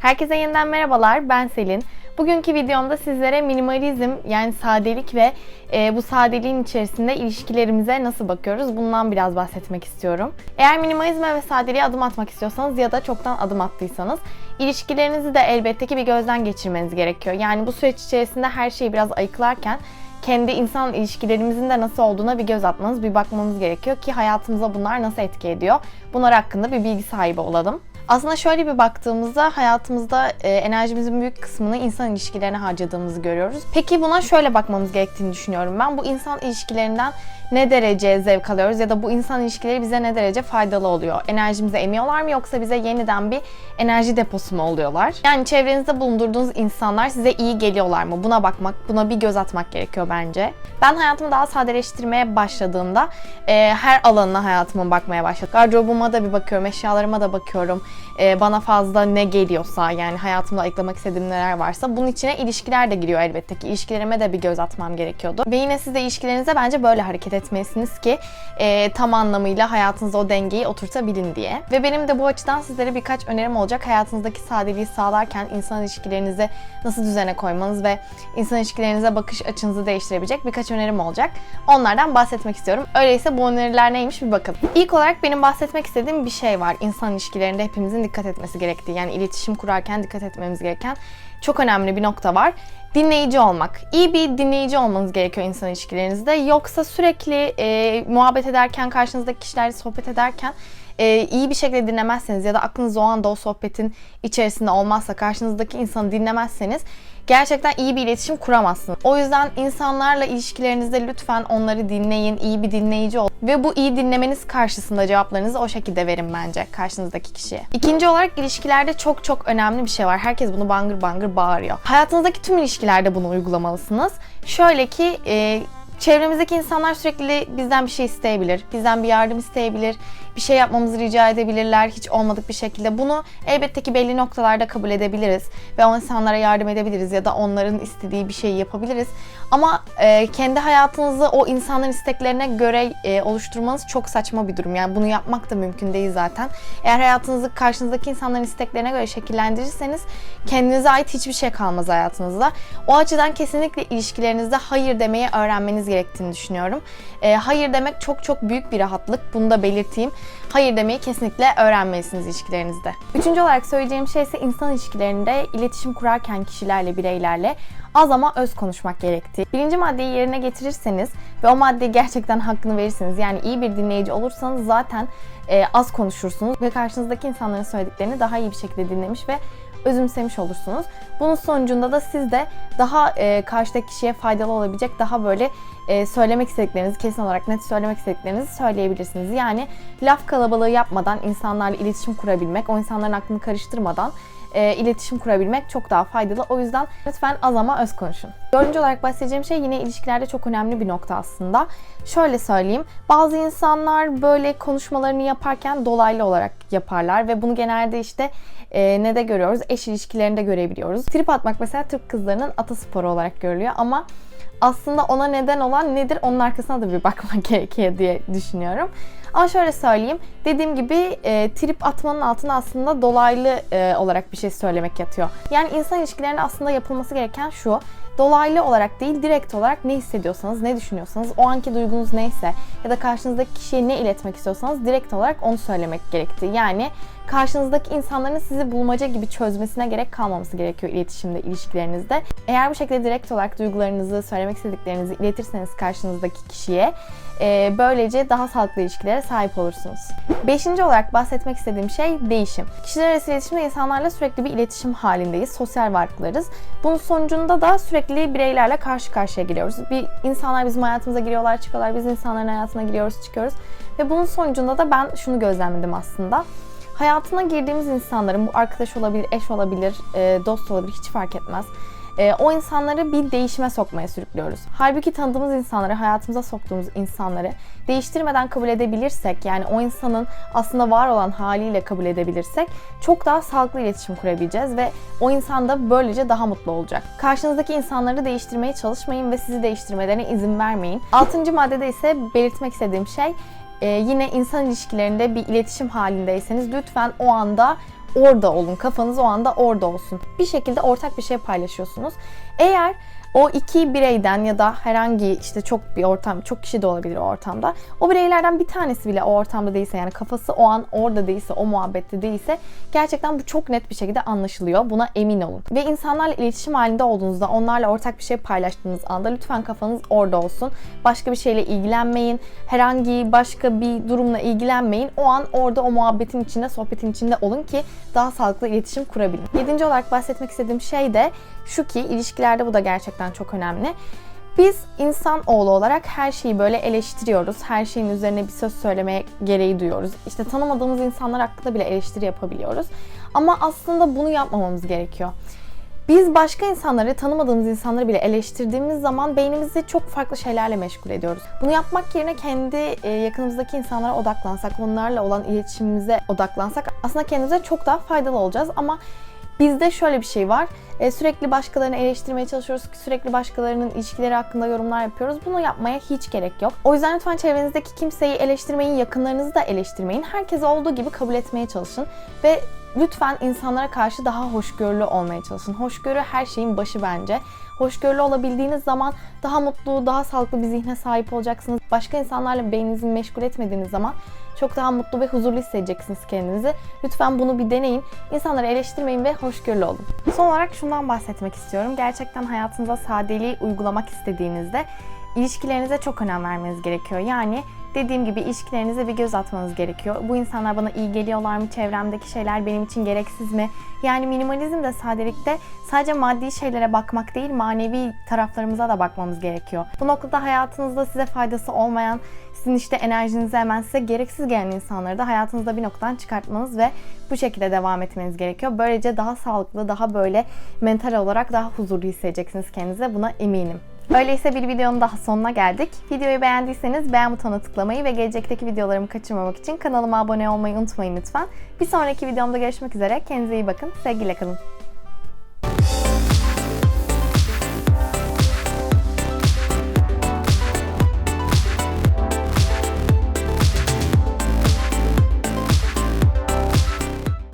Herkese yeniden merhabalar, ben Selin. Bugünkü videomda sizlere minimalizm yani sadelik ve e, bu sadeliğin içerisinde ilişkilerimize nasıl bakıyoruz bundan biraz bahsetmek istiyorum. Eğer minimalizme ve sadeliğe adım atmak istiyorsanız ya da çoktan adım attıysanız ilişkilerinizi de elbette ki bir gözden geçirmeniz gerekiyor. Yani bu süreç içerisinde her şeyi biraz ayıklarken kendi insan ilişkilerimizin de nasıl olduğuna bir göz atmanız, bir bakmanız gerekiyor ki hayatımıza bunlar nasıl etki ediyor. Bunlar hakkında bir bilgi sahibi olalım. Aslında şöyle bir baktığımızda hayatımızda e, enerjimizin büyük kısmını insan ilişkilerine harcadığımızı görüyoruz. Peki buna şöyle bakmamız gerektiğini düşünüyorum ben. Bu insan ilişkilerinden ne derece zevk alıyoruz ya da bu insan ilişkileri bize ne derece faydalı oluyor? Enerjimizi emiyorlar mı yoksa bize yeniden bir enerji deposu mu oluyorlar? Yani çevrenizde bulundurduğunuz insanlar size iyi geliyorlar mı? Buna bakmak, buna bir göz atmak gerekiyor bence. Ben hayatımı daha sadeleştirmeye başladığımda e, her alanına hayatıma bakmaya başladım. Gardırobuma da bir bakıyorum, eşyalarıma da bakıyorum. E, bana fazla ne geliyorsa yani hayatımda ayıklamak istediğim neler varsa bunun içine ilişkiler de giriyor elbette ki. İlişkilerime de bir göz atmam gerekiyordu. Ve yine siz de ilişkilerinize bence böyle hareket etmelisiniz ki e, tam anlamıyla hayatınızda o dengeyi oturtabilin diye. Ve benim de bu açıdan sizlere birkaç önerim olacak. Hayatınızdaki sadeliği sağlarken insan ilişkilerinizi nasıl düzene koymanız ve insan ilişkilerinize bakış açınızı değiştirebilecek birkaç önerim olacak. Onlardan bahsetmek istiyorum. Öyleyse bu öneriler neymiş bir bakın. İlk olarak benim bahsetmek istediğim bir şey var. İnsan ilişkilerinde hepimizin dikkat etmesi gerektiği yani iletişim kurarken dikkat etmemiz gereken çok önemli bir nokta var. Dinleyici olmak. İyi bir dinleyici olmanız gerekiyor insan ilişkilerinizde. Yoksa sürekli e, muhabbet ederken, karşınızdaki kişilerle sohbet ederken e, iyi bir şekilde dinlemezseniz ya da aklınız o anda o sohbetin içerisinde olmazsa, karşınızdaki insanı dinlemezseniz gerçekten iyi bir iletişim kuramazsınız. O yüzden insanlarla ilişkilerinizde lütfen onları dinleyin, iyi bir dinleyici olun. Ve bu iyi dinlemeniz karşısında cevaplarınızı o şekilde verin bence karşınızdaki kişiye. İkinci olarak ilişkilerde çok çok önemli bir şey var. Herkes bunu bangır bangır bağırıyor. Hayatınızdaki tüm ilişkilerde bunu uygulamalısınız. Şöyle ki e, Çevremizdeki insanlar sürekli bizden bir şey isteyebilir, bizden bir yardım isteyebilir, bir şey yapmamızı rica edebilirler hiç olmadık bir şekilde. Bunu elbette ki belli noktalarda kabul edebiliriz ve o insanlara yardım edebiliriz ya da onların istediği bir şeyi yapabiliriz. Ama e, kendi hayatınızı o insanların isteklerine göre e, oluşturmanız çok saçma bir durum. Yani bunu yapmak da mümkün değil zaten. Eğer hayatınızı karşınızdaki insanların isteklerine göre şekillendirirseniz kendinize ait hiçbir şey kalmaz hayatınızda. O açıdan kesinlikle ilişkilerinizde hayır demeyi öğrenmeniz gerektiğini düşünüyorum. E, hayır demek çok çok büyük bir rahatlık. Bunu da belirteyim. Hayır demeyi kesinlikle öğrenmelisiniz ilişkilerinizde. Üçüncü olarak söyleyeceğim şey ise insan ilişkilerinde iletişim kurarken kişilerle, bireylerle az ama öz konuşmak gerektiği. Birinci maddeyi yerine getirirseniz ve o maddeyi gerçekten hakkını verirseniz yani iyi bir dinleyici olursanız zaten e, az konuşursunuz ve karşınızdaki insanların söylediklerini daha iyi bir şekilde dinlemiş ve özümsemiş olursunuz. Bunun sonucunda da siz de daha e, karşıdaki kişiye faydalı olabilecek daha böyle e, söylemek istediklerinizi kesin olarak net söylemek istediklerinizi söyleyebilirsiniz. Yani laf kalabalığı yapmadan insanlarla iletişim kurabilmek, o insanların aklını karıştırmadan e, iletişim kurabilmek çok daha faydalı. O yüzden lütfen az ama öz konuşun. Dördüncü olarak bahsedeceğim şey yine ilişkilerde çok önemli bir nokta aslında. Şöyle söyleyeyim. Bazı insanlar böyle konuşmalarını yaparken dolaylı olarak yaparlar ve bunu genelde işte e, ne de görüyoruz? Eş ilişkilerinde görebiliyoruz. Trip atmak mesela Türk kızlarının atasporu olarak görülüyor ama aslında ona neden olan nedir onun arkasına da bir bakmak gerekiyor diye düşünüyorum. Ama şöyle söyleyeyim. Dediğim gibi e, trip atmanın altına aslında dolaylı e, olarak bir şey söylemek yatıyor. Yani insan ilişkilerinde aslında yapılması gereken şu dolaylı olarak değil direkt olarak ne hissediyorsanız, ne düşünüyorsanız, o anki duygunuz neyse ya da karşınızdaki kişiye ne iletmek istiyorsanız direkt olarak onu söylemek gerektiği. Yani karşınızdaki insanların sizi bulmaca gibi çözmesine gerek kalmaması gerekiyor iletişimde, ilişkilerinizde. Eğer bu şekilde direkt olarak duygularınızı, söylemek istediklerinizi iletirseniz karşınızdaki kişiye böylece daha sağlıklı ilişkilere sahip olursunuz. Beşinci olarak bahsetmek istediğim şey değişim. Kişiler arası iletişimde insanlarla sürekli bir iletişim halindeyiz. Sosyal varlıklarız. Bunun sonucunda da sürekli bireylerle karşı karşıya geliyoruz. Bir insanlar bizim hayatımıza giriyorlar, çıkıyorlar. Biz insanların hayatına giriyoruz, çıkıyoruz. Ve bunun sonucunda da ben şunu gözlemledim aslında. Hayatına girdiğimiz insanların bu arkadaş olabilir, eş olabilir, dost olabilir hiç fark etmez e, o insanları bir değişime sokmaya sürüklüyoruz. Halbuki tanıdığımız insanları, hayatımıza soktuğumuz insanları değiştirmeden kabul edebilirsek, yani o insanın aslında var olan haliyle kabul edebilirsek çok daha sağlıklı iletişim kurabileceğiz ve o insan da böylece daha mutlu olacak. Karşınızdaki insanları değiştirmeye çalışmayın ve sizi değiştirmelerine izin vermeyin. Altıncı maddede ise belirtmek istediğim şey ee, yine insan ilişkilerinde bir iletişim halindeyseniz lütfen o anda orada olun. Kafanız o anda orada olsun. Bir şekilde ortak bir şey paylaşıyorsunuz. Eğer o iki bireyden ya da herhangi işte çok bir ortam, çok kişi de olabilir o ortamda. O bireylerden bir tanesi bile o ortamda değilse yani kafası o an orada değilse, o muhabbette değilse gerçekten bu çok net bir şekilde anlaşılıyor. Buna emin olun. Ve insanlarla iletişim halinde olduğunuzda, onlarla ortak bir şey paylaştığınız anda lütfen kafanız orada olsun. Başka bir şeyle ilgilenmeyin. Herhangi başka bir durumla ilgilenmeyin. O an orada o muhabbetin içinde, sohbetin içinde olun ki daha sağlıklı iletişim kurabilin. Yedinci olarak bahsetmek istediğim şey de şu ki ilişkilerde bu da gerçekten çok önemli. Biz insan oğlu olarak her şeyi böyle eleştiriyoruz. Her şeyin üzerine bir söz söylemeye gereği duyuyoruz. İşte tanımadığımız insanlar hakkında bile eleştiri yapabiliyoruz. Ama aslında bunu yapmamamız gerekiyor. Biz başka insanları, tanımadığımız insanları bile eleştirdiğimiz zaman beynimizi çok farklı şeylerle meşgul ediyoruz. Bunu yapmak yerine kendi e, yakınımızdaki insanlara odaklansak, onlarla olan iletişimimize odaklansak aslında kendimize çok daha faydalı olacağız. Ama Bizde şöyle bir şey var. E, sürekli başkalarını eleştirmeye çalışıyoruz. Sürekli başkalarının ilişkileri hakkında yorumlar yapıyoruz. Bunu yapmaya hiç gerek yok. O yüzden lütfen çevrenizdeki kimseyi eleştirmeyin, yakınlarınızı da eleştirmeyin. Herkesi olduğu gibi kabul etmeye çalışın. Ve lütfen insanlara karşı daha hoşgörülü olmaya çalışın. Hoşgörü her şeyin başı bence. Hoşgörülü olabildiğiniz zaman daha mutlu, daha sağlıklı bir zihne sahip olacaksınız. Başka insanlarla beyninizi meşgul etmediğiniz zaman çok daha mutlu ve huzurlu hissedeceksiniz kendinizi. Lütfen bunu bir deneyin. İnsanları eleştirmeyin ve hoşgörülü olun. Son olarak şundan bahsetmek istiyorum. Gerçekten hayatınıza sadeliği uygulamak istediğinizde ilişkilerinize çok önem vermeniz gerekiyor. Yani Dediğim gibi ilişkilerinize bir göz atmanız gerekiyor. Bu insanlar bana iyi geliyorlar mı? Çevremdeki şeyler benim için gereksiz mi? Yani minimalizm de sadelikte sadece maddi şeylere bakmak değil, manevi taraflarımıza da bakmamız gerekiyor. Bu noktada hayatınızda size faydası olmayan, sizin işte enerjinizi hemen size gereksiz gelen insanları da hayatınızda bir noktadan çıkartmanız ve bu şekilde devam etmeniz gerekiyor. Böylece daha sağlıklı, daha böyle mental olarak daha huzurlu hissedeceksiniz kendinize. Buna eminim. Öyleyse bir videonun daha sonuna geldik. Videoyu beğendiyseniz beğen butonuna tıklamayı ve gelecekteki videolarımı kaçırmamak için kanalıma abone olmayı unutmayın lütfen. Bir sonraki videomda görüşmek üzere. Kendinize iyi bakın. Sevgiyle kalın.